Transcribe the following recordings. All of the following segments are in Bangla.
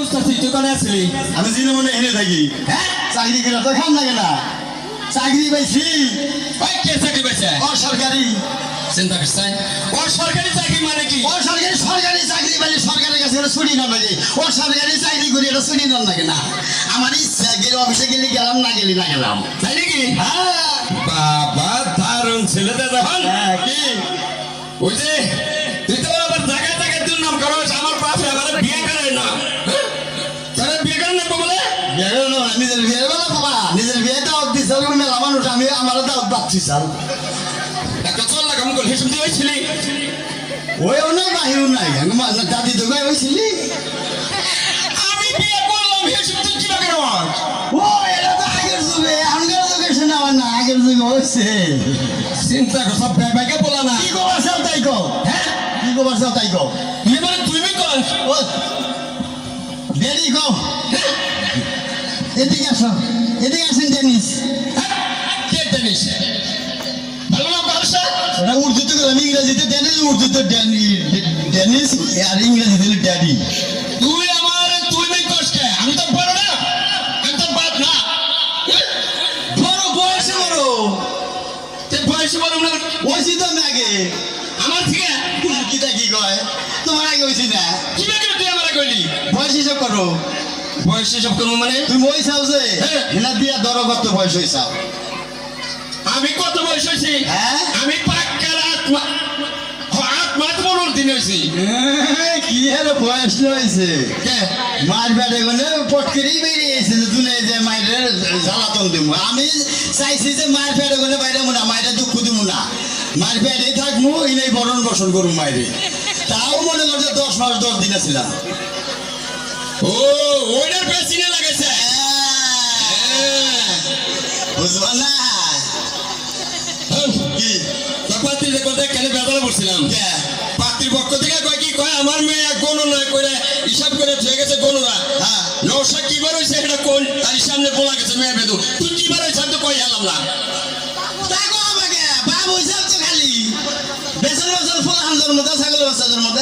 খুঁজতেছি তুই কোনে আসলি আমি জিনে মনে এনে থাকি। হ্যাঁ? চাকরি করে তো খাম লাগে না। চাকরি পাইছি। ওই কে চাকরি পাইছে? অসরকারি। চিন্তা করছেন ও সরকারি চাকরি মানে কি? অসরকারি সরকারি চাকরি পাইলে সরকারের কাছে এটা ছুটি না লাগে। ও সরকারি চাকরি করি এটা ছুটি না লাগে না। আমার ইচ্ছা গেলে অফিসে গেলে গেলাম না গেলে না গেলাম। তাই নাকি? হ্যাঁ। বাবা দারুণ ছেলেটা যখন। হ্যাঁ, কি? ওই যে তুই তো আবার জায়গায় জায়গায় তুই নাম করস পাচ্ছি স্যার একটা চল না কাম করে হিসেব দিয়ে হয়েছিলি ওই নাই দাদি তো গায়ে হয়েছিলি আমি বিয়ে করলাম ও এটা তো আগের যুগে আগের যুগে শোনা না আগের যুগে হচ্ছে চিন্তা কর সব ভাইকে বলা না। কি চাও তাই কো? হ্যাঁ কি চাও তাই কো? তুই মানে কর ও দেরি কো। এদিকে আসো এদিকে আসেন টেনিস ইংরেজিতে টেনিস উর্দুতে টেনিস আর ইংরেজিতে ড্যাডি। তুই আমার তুই বি করস কে? আমি তো বড় না? আমি তো বাদ না? বড় বয়সে বড়। তে বয়সে বড় না ওইছি তো আমি আগে আমার থেকে কিটা কি কয়? তোমার আগে হয়েছি না কি কীভাবে তুই আমার কইলি বয়স হিসাব করো। বয়সে সব কোনো মানে? তুমি ওই চাও যে? হ্যাঁ। এনা দিয়া ধরো কত বয়স হয়েছাও আমি কত বয়স হয়েছি হ্যাঁ? হয়েছি? কি আর বয়স হয়েছে। মার বেড়ে গেলে পটকেরই বেরিয়েছে তুলে যে আমি চাইছি যে মায়ের পেটে গেলে বাইরে না মায়ের দুঃখ দিব না। মায়ের পেটেই থাকব, ইনেই বরণ বসন করুন মায়েরে। তাও মনে করছে দশ মাস দশ দিন ছিলাম ও, ওইটার পেছনে লাগাইছে হ্যাঁ। না? হ্যাঁ। কি তখন কেন বেজারে পড়ছিলাম? কে? পাতৃপক্ষ থেকে কয় কি কয় আমার মেয়ে গণু নয় করে হিসাব করে ঠিক গেছে গণুরা হ্যাঁ। নৌসা কি বার হয়েছে এটা কোন? তার সামনে বলা গেছে মেয়ে বেদু। তুই কি বার হয়েছে আমি তো কই হেলাম না। আমাকে তো খালি। হামজার মতো ছাগল বাচ্চাদের মতো।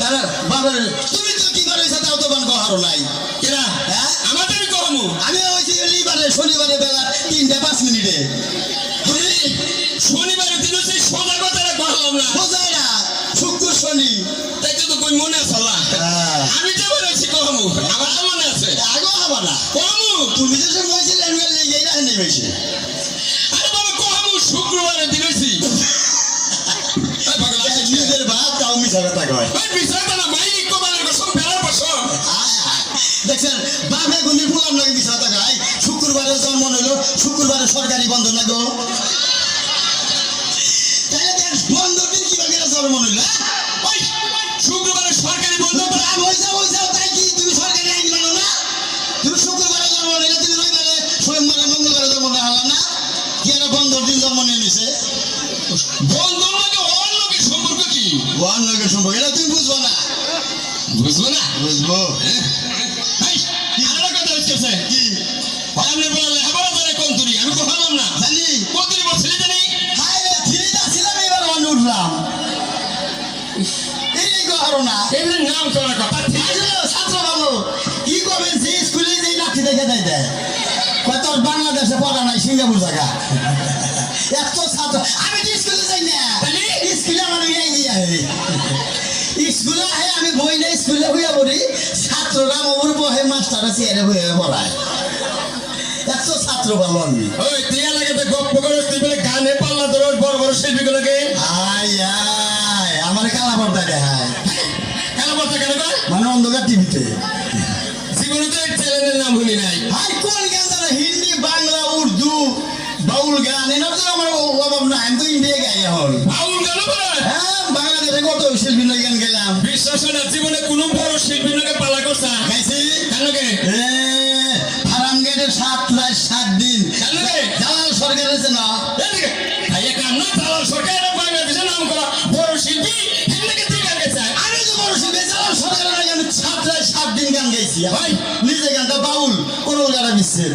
তারা বাবার তুমি তো কি করে তাও তো বান কহারো নাই। হ্যাঁ? আমাদের আমি হয়েছি শনিবারে বেলা তিনটা পাঁচ মিনিটে। তুমি হয়েছে? নিজের ভাত তাও মিশা কথা কয়। দেখছেন বাপে গুলি লাগে মিশা কথা কয়? শুক্রবারে জন্ম নিল শুক্রবারে সরকারি বন্ধ লাগো তাহলে বন্ধ দিন কীভাবে জন্ম নিল বন্ধ লাগে ওর লোকের সম্পর্ক কি? ওয়ান লোকের সম্পর্ক এটা তুমি বুঝব না। বুঝব না? বুঝব। এই আরেকটা কথা হচ্ছে কি? আপনি বললেন হেবড়া ধরে কোন তুরি আমি কহলাম না। জানি। কোন তুরি বলছিলি জানি? হায় রে ছিলাম এবার উঠলাম। এই গো না এমনি নাম করার কথা ছাত্র কি করবেন? যে স্কুলে যে লাঠি দেখে দেয় দেয়। কয় তোর বাংলাদেশে পড়া নাই সিঙ্গাপুর জায়গা। এত ছাত্র। আমি ছাত্ররা আমার বহে মাস্টাররা চেয়ারে বয়ে পড়ায় এত ছাত্র ভালো ওই টিয়া লাগে তো গপ্প করে তুই বলে গানে পাল্লা ধরে বড় বড় শিল্পীগুলোকে। আয় আয় আমার কালা পর্দা দেখায়। কেন বলতে কেন মানে অন্ধকার টিভিতে। জীবনে তো এক চ্যানেলের নাম শুনি নাই। হাই কোন গান জানো? হিন্দি বাংলা উর্দু বাউল গান এনার তো আমার অভাব না আমি তো ইন্ডিয়া গাই এখন। বাউল গান হ্যাঁ বাংলাদেশে কত শিল্পী গান গেলাম। বিশ্বাস না জীবনে কোনো ভাই নিজে গানটা বাউল করল গানা বিশ্বের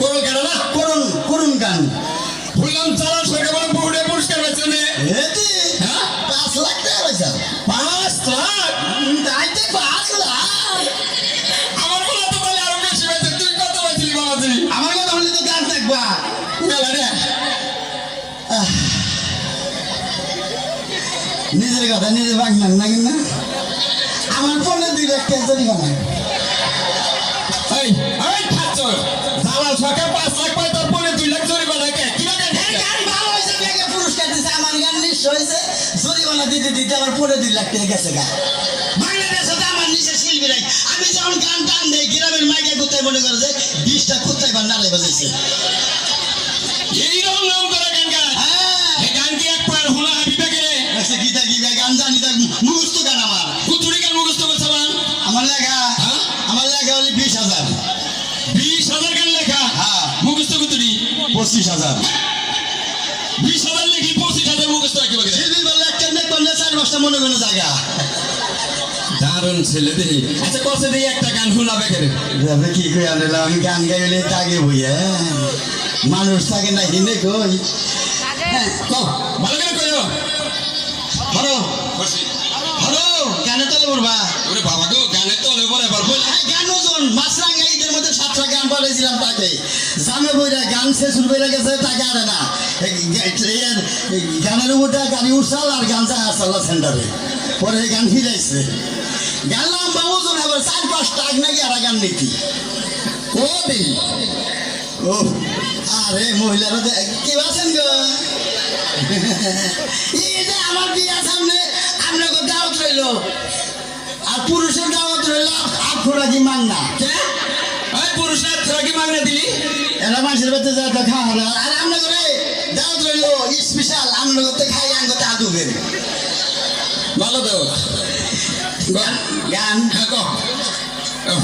করল গানা না? করুন করুন গান। বললাম চালা সরকার বলে বহুটে পুরস্কার পাচ্ছে না। হ্যাঁ? পাঁচ লাখ টাকা পাইছা পাঁচ লাখ? আমার তো বেশি তুই কত আমার কথা তো গান দেখবা নিজের কথা নিজে বাংলাম না? আমার ফোনে দুই লাখ নিঃস্ব হয়েছে। জরিমানা দিতে দিতে আমার দুই লাখ টাকা গেছে গা। বাংলাদেশে তো আমার নিচে শিল্পী নাই। আমি যখন গান টান দেই গ্রামের মাইকে কোথায় মনে করে যে বিশটা কোথায় বা নাড়াই বাজাইছে। এইরকম নাম করে গান গান হ্যাঁ। গান কি এক পার হুনা গেলে আচ্ছা গীতা গান জানি তার মুখস্থ গান আমার। কুতুরি গান মুখস্থ করছে মান আমার লেখা। হ্যাঁ? আমার লেখা হলে বিশ হাজার। বিশ হাজার গান লেখা? হ্যাঁ। মুখস্থ কুতুরি পঁচিশ হাজার। বিশ পাঁচটা মনে মনে জায়গা দারুণ ছেলে দেখি। আচ্ছা কষে দিয়ে একটা গান শোনাবে কেন যাবে কি কই আনলাম আমি গান গাইলে তাগে বইয়া মানুষ থাকে না হিনে কই? হ্যাঁ, ভালো করে কইও। হরো হরো গানে তলে পড়বা ওরে বাবা গো গানে তো ওলে পরে এবার বল। হ্যাঁ, গান ওজন মাছরাঙ্গা মধ্যে সাতটা গান পাঠাইছিলাম তাকে। জামে বইরা গান শেষ হয়ে গেছে তাকে আরে না। গানের উপরটা গাড়ি উঠছাল আর গান যা আসল সেন্টারে। পরে গান ফিরাইছে গান লম্বা ওজন আবার চার পাঁচ টাক নাকি আর গান নীতি ও দেই ও আরে মহিলারা কি আছেন গো? এই যে আমার বিয়া সামনে আপনাকে দাওয়াত রইল। আর পুরুষের দাওয়াত রইল আর খোড়া কি মাংনা কে? এই পুরুষের তোরা কি মাগনা দিলি? এরা মানুষের বাড়িতে যায় তো খাওয়া দাওয়া আর আমরা করে দাওয়াত রইল স্পেশাল আমরা করতে খাই আঙ্গতে আদু করে ভালো তো। গান গান হ্যাঁ কো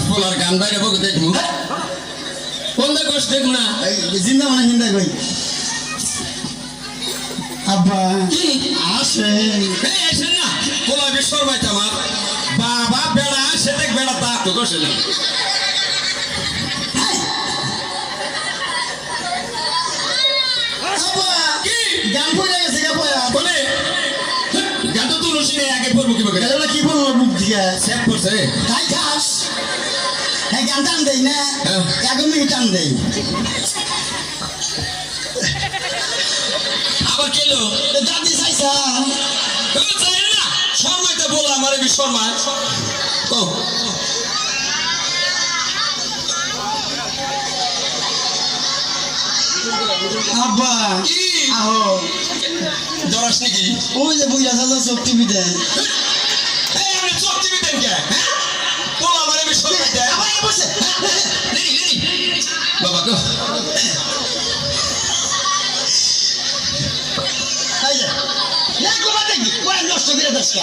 পোলার গান বাইরে বকে দেখব। কোন দেখ দেখব না জিন্দা মানে জিন্দা কই? আব্বা আসে এসে না। পোলা বিশ্বর বাইতে আমার। বাবা বেড়া সে দেখ বেড়া তা। তো কষে না আব্বা কি? গান পড়ে গেছে গা পয়া। বলে গান তো তুলো সিনে আগে পড়ব কি বকে এটা কি বলব মুখ দিয়ে? সেভ করছে খাই খাস হ্যাঁ গান টান দেই না। হ্যাঁ। একদমই টান দেই। আবার কেলো আমার এই শর্মা কো আব্বা কি? আহো। দরাস নাকি? ওই যে বুঝা সাজা এই আমি চোখ টিভি দেন কে? হ্যাঁ? বলো আমার এই শর্মাইতে আবার এ বসে। লিরি লিরি বাবা গো। এই যে। না কোবা দেখি কোয়া নষ্ট করে দাস কা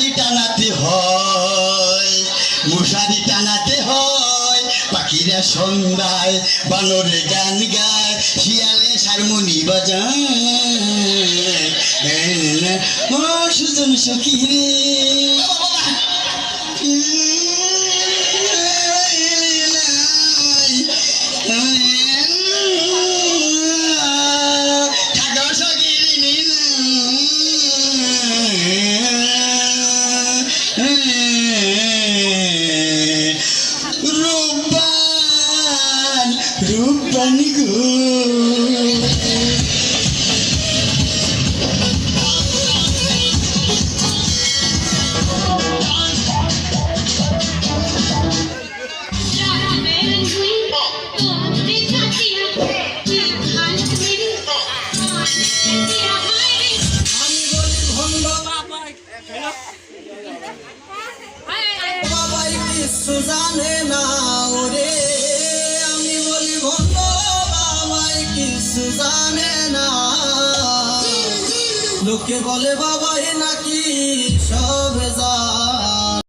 মশারি টানাতে হয় মশারি টানাতে হয় পাখিরা সন্ধ্যায় বানরে গান গায় শিয়ালে সারমনি বাজায়। সুজন সখী রে। বাবাই কিছু জানে না ওরে আমি বলি ভণ্ড বাবাই কিছু জানে না লোকে বলে বাবাই নাকি সব যা